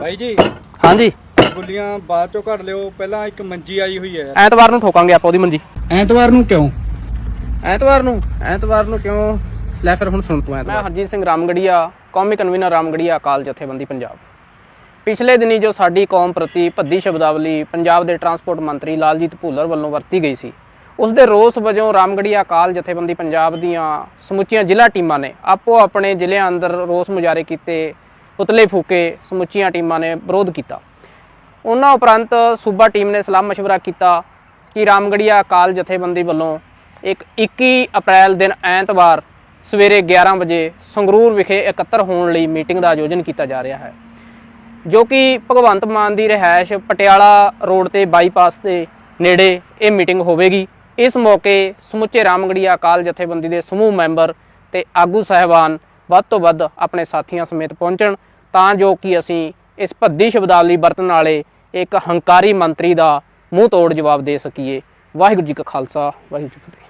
ਬਾਈ ਜੀ ਹਾਂਜੀ। ਗੁੱਲੀਆਂ ਬਾਅਦ ਚੋਂ ਕੱਢ ਲਿਓ ਪਹਿਲਾਂ ਇੱਕ ਮੰਜੀ ਆਈ ਹੋਈ ਹੈ। ਯਾਰ ਐਤਵਾਰ ਨੂੰ ਠੋਕਾਂਗੇ ਆਪਾਂ ਉਹਦੀ ਮੰਜੀ। ਐਤਵਾਰ ਨੂੰ ਕਿਉਂ? ਐਤਵਾਰ ਨੂੰ ਐਤਵਾਰ ਨੂੰ ਕਿਉਂ? ਲੈ ਫਿਰ ਹੁਣ ਸੁਣ ਤੂੰ ਐਤਵਾਰ। ਮੈਂ ਹਰਜੀਤ ਸਿੰਘ ਰਾਮਗੜੀਆ ਕੌਮੀ ਕਨਵੀਨਰ ਰਾਮਗੜੀਆ ਅਕਾਲ ਜਥੇਬੰਦੀ ਪੰਜਾਬ। ਪਿਛਲੇ ਦਿਨੀ ਜੋ ਸਾਡੀ ਕੌਮ ਪ੍ਰਤੀ ਭੱਦੀ ਸ਼ਬਦਾਵਲੀ ਪੰਜਾਬ ਦੇ ਟਰਾਂਸਪੋਰਟ ਮੰਤਰੀ ਲਾਲਜੀਤ ਭੁੱਲਰ ਵੱਲੋਂ ਵਰਤੀ ਗਈ ਸੀ ਉਸ ਦੇ ਰੋਸ ਵਜੋਂ ਰਾਮਗੜੀਆ ਅਕਾਲ ਜਥੇਬੰਦੀ ਪੰਜਾਬ ਦੀਆਂ ਸਮੁੱਚੀਆਂ ਜ਼ਿਲ੍ਹਾ ਟੀਮਾਂ ਨੇ ਆਪੋ ਆਪਣੇ ਜ਼ਿਲ੍ਹਿਆਂ ਅੰਦਰ ਰੋਸ ਮੁਜ਼ਾਹਰੇ ਕੀਤੇ ਪੁਤਲੇ ਫੂਕੇ ਸਮੁੱਚੀਆਂ ਟੀਮਾਂ ਨੇ ਵਿਰੋਧ ਕੀਤਾ ਉਹਨਾਂ ਉਪਰੰਤ ਸੂਬਾ ਟੀਮ ਨੇ ਸਲਾਹ مشورہ ਕੀਤਾ ਕਿ ਰਾਮਗੜੀਆ ਅਕਾਲ ਜਥੇਬੰਦੀ ਵੱਲੋਂ ਇੱਕ 21 ਅਪ੍ਰੈਲ ਦਿਨ ਐਤਵਾਰ ਸਵੇਰੇ 11 ਵਜੇ ਸੰਗਰੂਰ ਵਿਖੇ ਇਕੱਤਰ ਹੋਣ ਲਈ ਮੀਟਿੰਗ ਦਾ ਆਯੋਜਨ ਕੀਤਾ ਜਾ ਰਿਹਾ ਹੈ ਜੋ ਕਿ ਭਗਵੰਤ ਮਾਨ ਦੀ ਰਿਹਾਇਸ਼ ਪਟਿਆਲਾ ਰੋਡ ਤੇ ਬਾਈਪਾਸ ਦੇ ਨੇੜੇ ਇਹ ਮੀਟਿੰਗ ਹੋਵੇਗੀ ਇਸ ਮੌਕੇ ਸਮੁੱਚੇ ਰਾਮਗੜੀਆ ਅਕਾਲ ਜਥੇਬੰਦੀ ਦੇ ਸਮੂਹ ਮੈਂਬਰ ਤੇ ਆਗੂ ਸਹਿਬਾਨ ਵੱਧ ਤੋਂ ਵੱਧ ਆਪਣੇ ਸਾਥੀਆਂ ਸਮੇਤ ਪਹੁੰਚਣ। ਤਾਂ ਜੋ ਕਿ ਅਸੀਂ ਇਸ ਭੱਦੀ ਸ਼ਬਦਾਵਲੀ ਵਰਤਣ ਵਾਲੇ ਇੱਕ ਹੰਕਾਰੀ ਮੰਤਰੀ ਦਾ ਮੂੰਹ ਤੋੜ ਜਵਾਬ ਦੇ ਸਕੀਏ। ਵਾਹਿਗੁਰੂ ਜੀ ਕਾ ਖਾਲਸਾ, ਵਾਹਿਗੁਰੂ ਜੀ ਕੀ ਫਤਿਹ।